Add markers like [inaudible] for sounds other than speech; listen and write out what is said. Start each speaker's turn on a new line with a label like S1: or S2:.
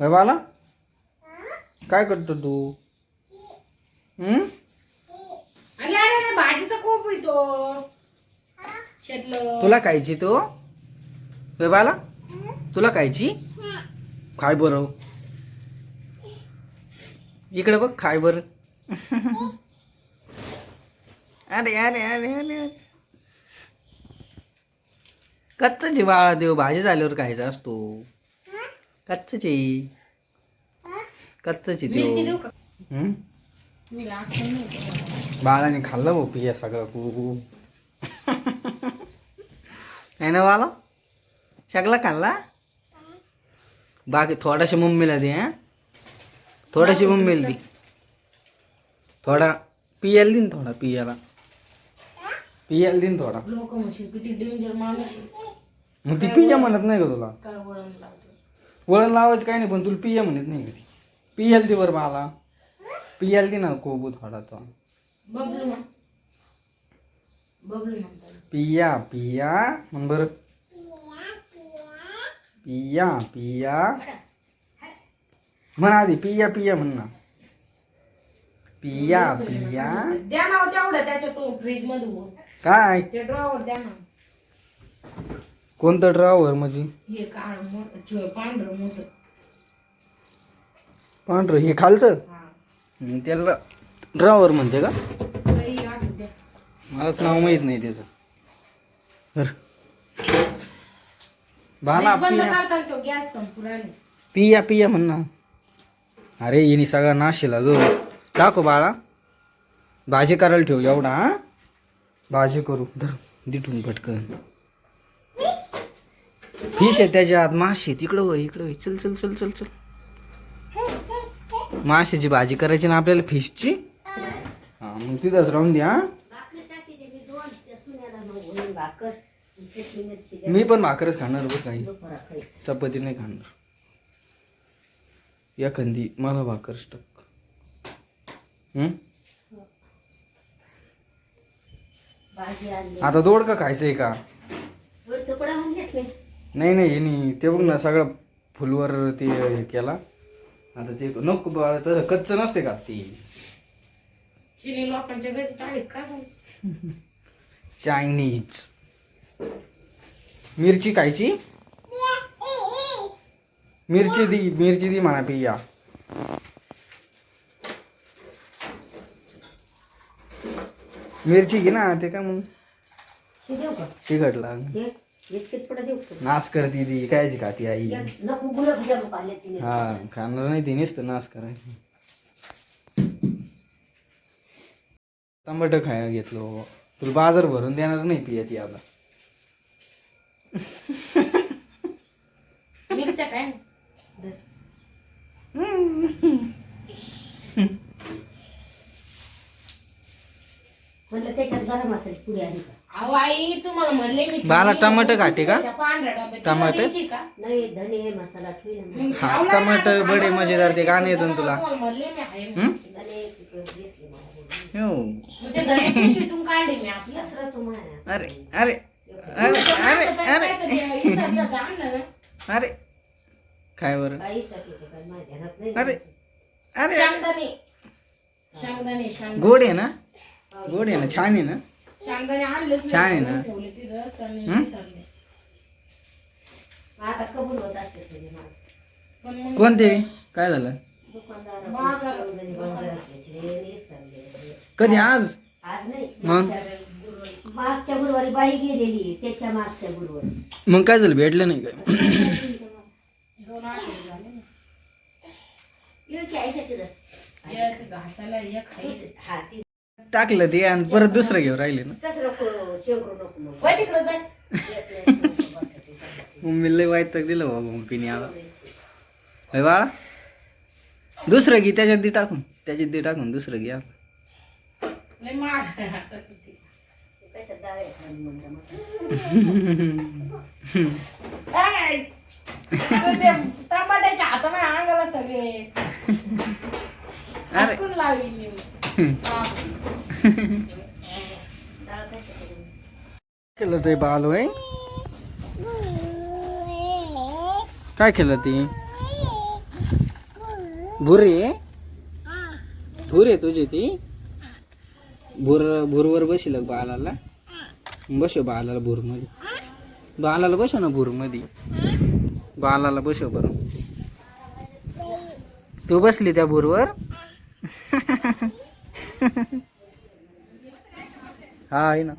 S1: बाला काय करतो तू? हम्म?
S2: अरे अरे अरे भाजीचा कोप येतो शेतलं.
S1: तुला खायची तो? बाला तुला खायची? खाय बरं. इकडे बघ खाय बरं. अरे अरे अरे अरे. कच्चाची बाळा देव भाजी झाल्यावर खायचा असतो. कच्चाची कच्चाची
S2: मिरची देऊ का नाही.
S1: बाळाने खाल्लं भाऊ पिया सगळं खूप आहे ना बाला सगळा खाल्ला बाकी थोडाशा मम्मीला दे हा थोडाशी मम्मीला दे थोडा पियाला दे ना थोडा पियाला पियाला दे ना थोडा
S2: लोक म्हणशील किती डेंजर माणूस आहे.
S1: मग ती पिया म्हणत नाही का तुला
S2: काय वळण लावतो
S1: वळण लावायचं काही नाही पण तुला पिया म्हणत नाही का ती? पियाला दे बरं मला. पियाला दे ना कोबू थोडा तो.
S2: बबलू म्हण. बबलू म्हणतात
S1: पिया पिया म्हण बरं. पिया पिया. म्हण आधी पिया पिया म्हण ना. पिया पिया.
S2: द्या ना हो तेवढं त्याच्यातून फ्रीजमध्ये
S1: काय?
S2: ते ड्रॉवर द्या ना.
S1: कोणतं ड्रावर म्हणजे?
S2: हे काळ मोठं च- पांढरं मोठं.
S1: पांढरं हे खालचं?
S2: हा.
S1: हं, त्याला ड्रावर म्हणते का?
S2: काही असू द्या.
S1: मलाच नाव माहीत नाही त्याचं. बरं. बाला
S2: बंद
S1: पिया.
S2: तो गॅस
S1: पिया पिया म्हण ना. अरे हिने सगळा नाशिला ग. टाकू बाळा. भाजी करायला ठेव एवढा हा. भाजी करू. धर दिठून पटकन. फिश आहे आत मासे तिकडं वय इकडं वय चल चल चल चल चल. माशाची भाजी करायची ना आपल्याला फिशची? हा मग तिथंच राहून द्या मी पण भाकरच खाणार बघ काही चपाती नाही खाणार. एखादी मला भाकर स्टक आता आता दोडका खायचंय का? नाही नाही हे नाही ते बघ ना सगळं फुलवर ते हे केला. आता ते नको बाळा तसं कच्च नसते का? ती.
S2: चिनी लोकांच्या घरी टाळीत काय झालं?
S1: चायनीज मिरची खायची? मिरची दी मिरची दी म्हणा पिया. मिरची घे ना ते काय तिखटला
S3: दे बिस्किट देऊ?
S1: नाश करती ती कायची खाती आई?
S3: नको खाल्ले तिने.
S1: हा खाणार नाही ती नुसतं नाश करायची. टमाटर खाया घेतलो. तुला बाजार भरून देणार नाही पिया ती आता.
S2: मिरच्या काय
S3: धर. म्हणलं त्याच्यात गरम असेल पुढे आली का?
S2: अहो आई तुम्हाला म्हणले मी
S1: बाळा टमाटर खाते का?
S2: त्या पांढऱ्या डब्यात
S1: टमाटर?
S2: तुला द्यायची का?
S3: नाही धने मसाला ठेवी ना
S2: मग.
S1: हा,
S2: ना,
S1: टमाटर बडे मजेदार ते गाणं येतं ना तुला.
S2: तुम्हाला म्हणले मी आहे म्हणून.
S1: हम्म?
S3: धने दिसले मला बोलून.
S1: हो.
S2: मग ते धने पिशवीतून काढले मी आपलं.
S3: दुसरं तू म्हणा
S1: अरे अरे अरे अरे अरे.
S2: विसरलं तर आणलं.
S1: अरे. काय बरं?
S3: काहीसाठी ते काय माहिती ध्यानात नाही.
S1: अरे अरे
S2: शेंगदाणे शेंगदाणे शेंगदाणे
S1: गोड आहे ना? गोड आहे ना? छान आहे ना?
S2: शेंगदाणे आणलेच नाही.
S1: छान आहे ना?
S2: ठेवले तिथंच आणि
S1: हम्म?
S2: विसरले.
S3: आता कबूल होत असते त्याची माणसं
S2: पण मग
S1: कोणते काय झालं
S3: दुकानदार
S2: बाजार.
S3: बंद हे.
S1: कधी आज
S3: आज नाही
S1: मग
S3: मागच्या गुरुवारी बाई गेलेली त्याच्या मागच्या गुरुवारी
S1: मग काय झालं भेटलं नाही काय
S2: दोन आठवडे झाले ना.
S3: इकडे की आहे का तिथं?
S2: एक
S3: हा ती
S1: टाकलं ते आणि परत दुसरं घेऊन राहिले ना.
S2: वय तिकडं जाय
S1: मम्मीला लय वाईट दिलं बाबा मम्मीने आला होय बाळा. दुसरं घे त्याच्यात दी टाकून. त्याच्यात दी टाकून दुसरं
S2: लय आता किती. आता ते टमाट्याच्या हाताने अंगाला सगळे.
S1: अरे.
S2: मी. हा. [laughs]
S1: केलं ते बाल होय काय केलं ती? भुरे? आहे भूर आहे तुझी ती? भुर भूरवर बशील बालाला? बसव बालाला भूरमध्ये बालाला बसव ना भूरमध्ये बालाला बसव बरं. तू बसली त्या भूरवर? [laughs] हा आहे ना.